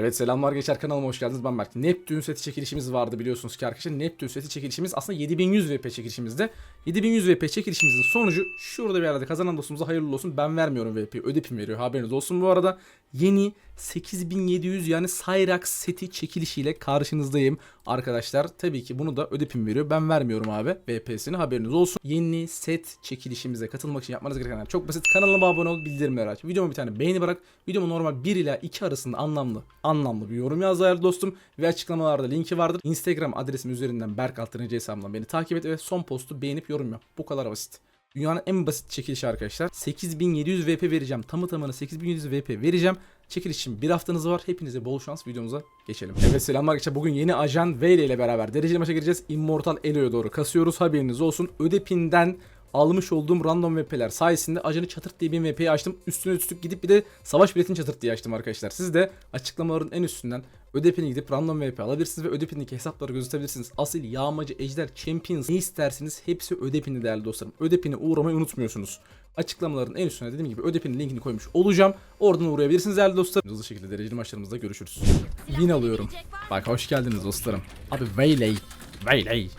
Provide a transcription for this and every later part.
Evet selamlar geçer kanalıma hoş geldiniz ben Berk. Neptün seti çekilişimiz vardı biliyorsunuz ki arkadaşlar. Neptün seti çekilişimiz aslında 7100 VP çekilişimizde. 7100 VP çekilişimizin sonucu şurada bir yerde kazanan dostumuza hayırlı olsun. Ben vermiyorum VP ödepim veriyor haberiniz olsun bu arada. Yeni 8700 yani Cyrax seti çekilişiyle karşınızdayım arkadaşlar. Tabii ki bunu da ödepim veriyor. Ben vermiyorum abi VP'sini haberiniz olsun. Yeni set çekilişimize katılmak için yapmanız gerekenler çok basit. Kanalıma abone ol, bildirimleri aç. Videoma bir tane beğeni bırak. Videomu normal 1 ila 2 arasında anlamlı anlamlı bir yorum yaz değerli dostum. Ve açıklamalarda linki vardır. Instagram adresim üzerinden Berk Altırıcı hesabından beni takip et ve son postu beğenip yorum yap. Bu kadar basit. Dünyanın en basit çekilişi arkadaşlar. 8700 VP vereceğim. Tamı tamına 8700 VP vereceğim. Çekiliş için bir haftanız var. Hepinize bol şans. Videomuza geçelim. Evet selamlar arkadaşlar. Bugün yeni ajan Veyle ile beraber dereceli maça gireceğiz. Immortal Elo'ya doğru kasıyoruz. Haberiniz olsun. Ödepin'den almış olduğum random VP'ler sayesinde ajanı çatırt diye bir VP'yi açtım. Üstüne üstlük gidip bir de savaş biletini çatırt diye açtım arkadaşlar. Siz de açıklamaların en üstünden Ödepin'e gidip random VP alabilirsiniz ve Ödepin'deki hesapları gözetebilirsiniz. Asil, Yağmacı, Ejder, Champions ne isterseniz hepsi Ödepin'de değerli dostlarım. Ödepin'e uğramayı unutmuyorsunuz. Açıklamaların en üstüne dediğim gibi Ödepin'in linkini koymuş olacağım. Oradan uğrayabilirsiniz değerli dostlarım. Hızlı şekilde dereceli maçlarımızda görüşürüz. Win alıyorum. Bak hoş geldiniz dostlarım. Abi Waylay. Waylay.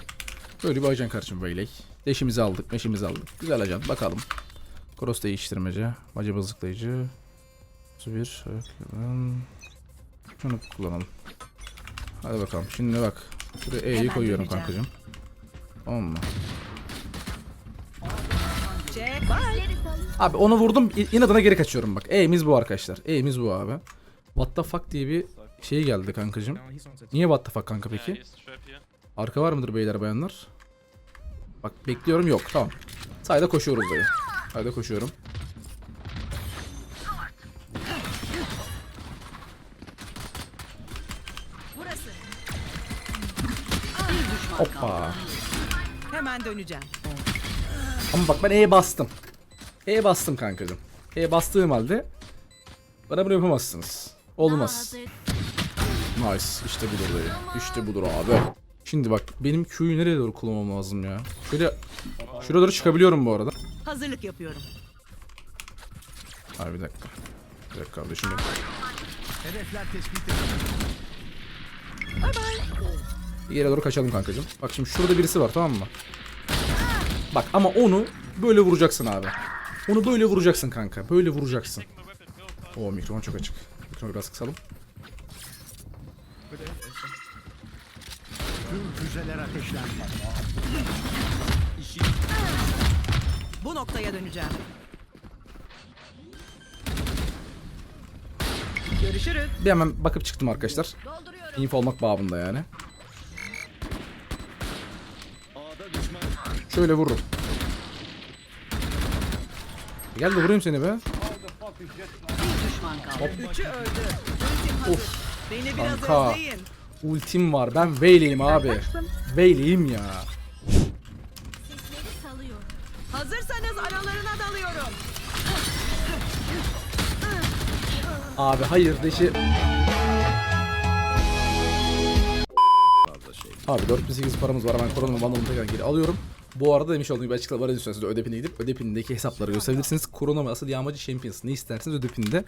Böyle bir ajan kardeşim Waylay. Deşimizi aldık, meşimizi aldık. Güzel ajan. Bakalım. Cross değiştirmece. Bir. evet, hmm. Şunu kullanalım. Hadi bakalım. Şimdi bak. Şuraya E'yi koyuyorum kankacığım. Tamam mı? Abi onu vurdum. inadına geri kaçıyorum bak. E'miz bu arkadaşlar. E'miz bu abi. What the fuck diye bir şey geldi kankacığım. Niye what the fuck kanka peki? Arka var mıdır beyler bayanlar? Bak bekliyorum yok tamam. Sayda koşuyoruz dayı. Sayda koşuyorum. Hoppa. Hemen döneceğim. Ama bak ben E'ye bastım. E'ye bastım kankacığım. E'ye bastığım halde bana bunu yapamazsınız. Olmaz. Nice. İşte budur dayı. İşte budur abi. Şimdi bak benim Q'yu nereye doğru kullanmam lazım ya? Şöyle şuraya doğru çıkabiliyorum bu arada. Hazırlık yapıyorum. Abi bir dakika. Bir dakika kardeşim. benim. Bir yere doğru kaçalım kankacığım. Bak şimdi şurada birisi var tamam mı? Bak ama onu böyle vuracaksın abi. Onu böyle vuracaksın kanka. Böyle vuracaksın. Oo mikrofon çok açık. Mikrofonu biraz kısalım. Füzeler ateşlendi. Bu noktaya döneceğim. Görüşürüz. Bir hemen bakıp çıktım arkadaşlar. Info olmak babında yani. Şöyle vururum. Gel de vurayım seni be. Üçü öldü. Ultim hazır. Beni biraz Kanka. özleyin. Ultim var. Ben Veyley'im abi. Veyley'im ya. Hazırsanız aralarına dalıyorum. Abi hayır deşi. Abi 4008 paramız var hemen koronamı bandalımı tekrar geri alıyorum. Bu arada demiş olduğum gibi açıklamalar ediyorsunuz siz de Ödepin'e gidip Ödepin'deki hesapları gösterebilirsiniz. Korona ve asıl yağmacı Champions ne isterseniz Ödepin'de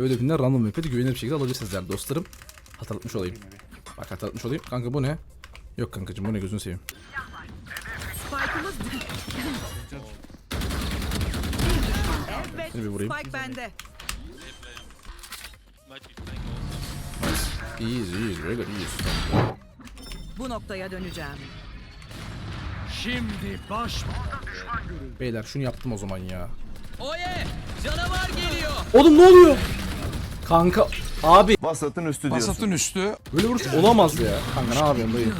ve Ödepin'de random map'e güvenilir bir şekilde alabilirsiniz değerli dostlarım. Hatırlatmış olayım. Bak hatırlatmış olayım. Kanka bu ne? Yok kankacım bu ne gözünü seveyim. Evet. Seni bir vurayım. Spike bende. İyiyiz iyiyiz böyle iyiyiz. Bu noktaya döneceğim. Şimdi baş Beyler şunu yaptım o zaman ya. Oye! Canavar geliyor! Oğlum ne oluyor? Kanka abi Vasatın üstü diyorsun. Vasatın üstü. Böyle vuruş olamaz ya. Kanka ne yapıyorsun dayı?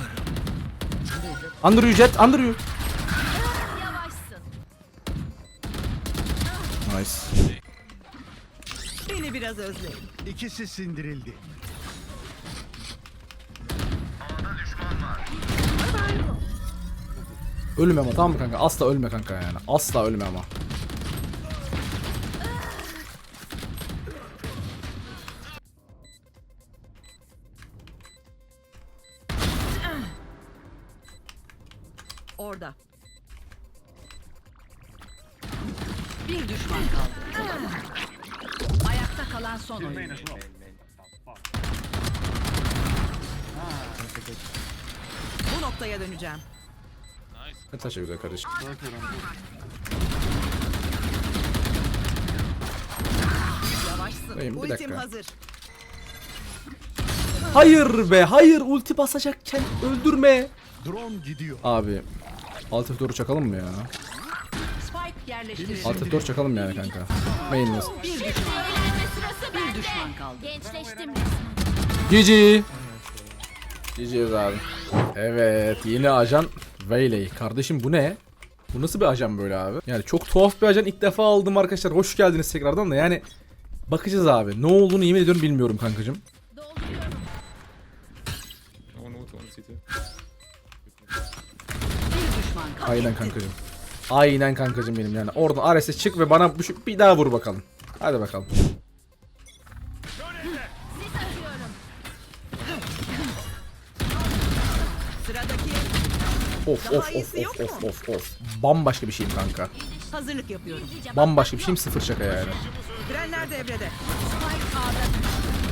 Under you jet, under you. Nice. Beni biraz özleyin. ikisi sindirildi. Ölme ama tamam mı kanka? Asla ölme kanka yani. Asla ölme ama. orada. Bir düşman kaldı. Ayakta kalan son oyuncu. Bu noktaya döneceğim. Natasha güzel kardeş. Yavaşsın. Bir Ultim hazır. Hayır be hayır ulti basacakken öldürme. Drone gidiyor. Abi alt F4'ü çakalım mı ya? Spike yerleştirildi. Alt F4 çakalım yani kanka. Mainless. Bir düşman. Eğlenme sırası Bir bende. düşman kaldı. Gençleştim resmen. GG. GG'yiz abi. Evet yeni ajan Waylay. Kardeşim bu ne? Bu nasıl bir ajan böyle abi? Yani çok tuhaf bir ajan ilk defa aldım arkadaşlar. Hoş geldiniz tekrardan da yani bakacağız abi. Ne olduğunu yemin ediyorum bilmiyorum kankacım. Dolduruyorum. One. Aynen kankacım. Aynen kankacım benim yani. Oradan Ares'e çık ve bana bir daha vur bakalım. Hadi bakalım. Of of of of of of of. Bambaşka bir şeyim kanka. hazırlık yapıyorum. Bambaşka bir şeyim sıfır şaka yani. Devrede.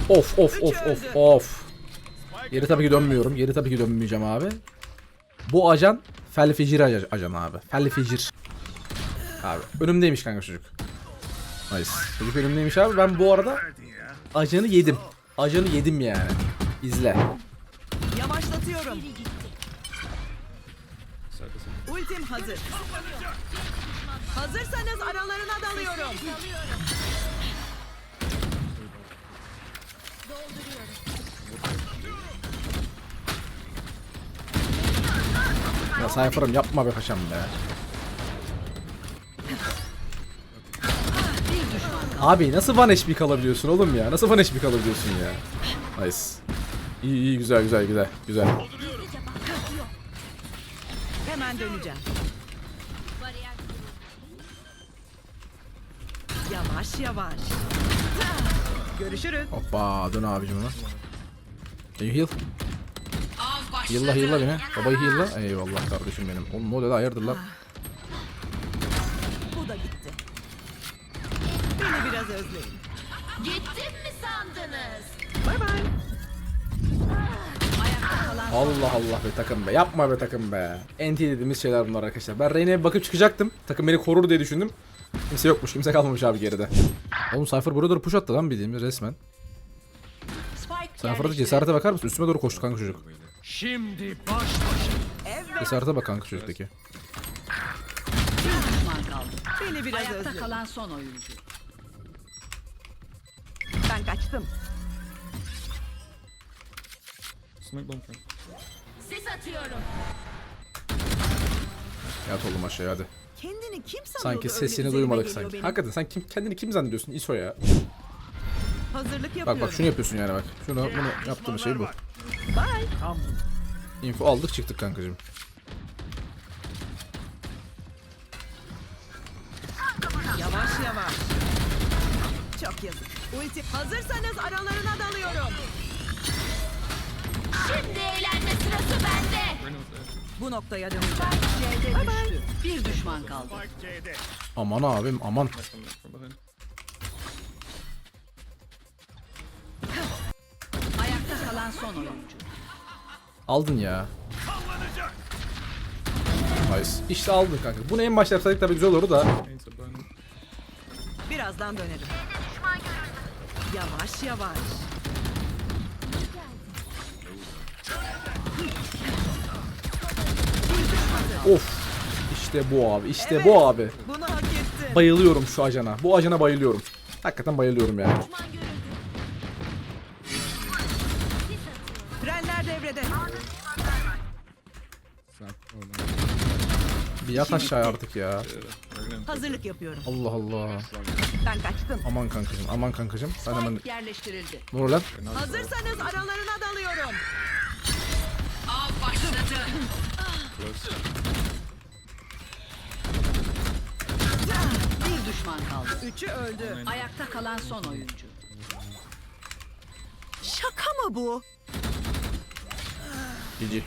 Of of of of of. Geri tabii ki dönmüyorum. Geri tabii ki dönmeyeceğim abi. Bu ajan Felficir aj- ajan abi. Felficir. Abi önümdeymiş kanka çocuk. Nice. Çocuk önümdeymiş abi. Ben bu arada ajanı yedim. Ajanı yedim yani. İzle. Yavaşlatıyorum. Ultim hazır. Hazırsanız aralarına dalıyorum. Sayfarım yapma be paşam be. Abi nasıl one HP kalabiliyorsun oğlum ya? Nasıl one HP kalabiliyorsun ya? Nice. İyi iyi güzel güzel güzel güzel. Hemen döneceğim. Yavaş yavaş. Görüşürüz. Hoppa dön abicim ona. Can you heal? Heal'la heal'la beni. Babayı heal'la. Eyvallah kardeşim benim. Oğlum modeli hayırdır lan. Bu da gitti. Beni biraz özleyin. Gittim mi sandınız? Bay bay. Allah Allah be takım be. Yapma be takım be. NT dediğimiz şeyler bunlar arkadaşlar. Ben Reyna'ya bir bakıp çıkacaktım. Takım beni korur diye düşündüm. Kimse yokmuş. Kimse kalmamış abi geride. Oğlum Cypher buraya doğru push attı lan bildiğimiz resmen. Cypher'da cesarete bakar mısın? Üstüme doğru koştu kanka çocuk. Şimdi baş başa. Evet. Cesarete bak kanka çocuktaki. düşman kaldı. Beni biraz Ayakta özleyin. kalan son oyuncu. Ben kaçtım. Smoke bomb front. Sis atıyorum. Yat oğlum aşağıya hadi. Kendini kim sanıyordu Sanki öyle sesini üzerime duymadık geliyor sanki. benim? Hakikaten sen kim, kendini kim zannediyorsun İso ya? Hazırlık Bak yapıyorum. bak şunu yapıyorsun yani bak. Şunu bunu yaptığın şey bu. Bye. Tam Info aldık çıktık kankacığım. Yavaş yavaş. Çok yazık. Ulti. Hazırsanız aralarına dalıyorum. Şimdi eğlenme sırası bende. Bu noktaya döneceğim. C'de düştü. Bir düşman kaldı. Aman abim aman. Kalan son oyuncu. Aldın ya. Nice. İşte aldın kanka. Bunu en başta yapsaydık tabii güzel olurdu da. A burn. Birazdan dönerim. Yavaş yavaş. Of. İşte bu abi. İşte bu abi. Bunu hak ettin. Bayılıyorum şu ajana. Bu ajana bayılıyorum. Hakikaten bayılıyorum yani. Yat aşağı artık ya. Hazırlık yapıyorum. Allah Allah. Ben kaçtım. Aman kankacım. Aman kankacım. Ben hemen... Yerleştirildi. Ne oluyor lan? Hazırsanız aralarına dalıyorum. Close. Bir düşman kaldı. Üçü öldü. Ayakta kalan son oyuncu. Şaka mı bu? GG.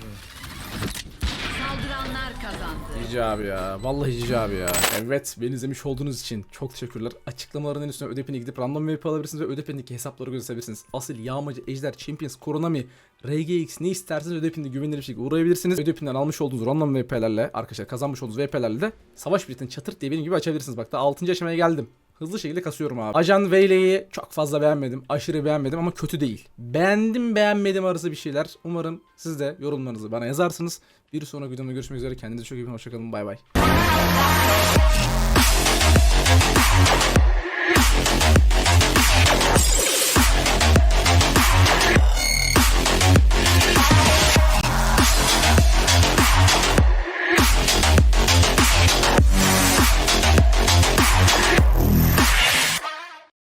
Saldıranlar kazandı. Cici abi ya. Vallahi Cici abi ya. Evet beni izlemiş olduğunuz için çok teşekkürler. Açıklamaların en üstüne ödepini gidip random map alabilirsiniz ve ödepindeki hesapları gösterebilirsiniz. Asil, Yağmacı, Ejder, Champions, Koronami, RGX ne isterseniz ödepinde güvenilir bir şekilde uğrayabilirsiniz. Ödepinden almış olduğunuz random VP'lerle arkadaşlar kazanmış olduğunuz VP'lerle de savaş biletini çatırt diye benim gibi açabilirsiniz. Bak da 6. aşamaya geldim. Hızlı şekilde kasıyorum abi. Ajan Veyle'yi çok fazla beğenmedim. Aşırı beğenmedim ama kötü değil. Beğendim beğenmedim arası bir şeyler. Umarım siz de yorumlarınızı bana yazarsınız. Bir sonraki videomda görüşmek üzere. Kendinize çok iyi bakın. Hoşçakalın. Bay bay.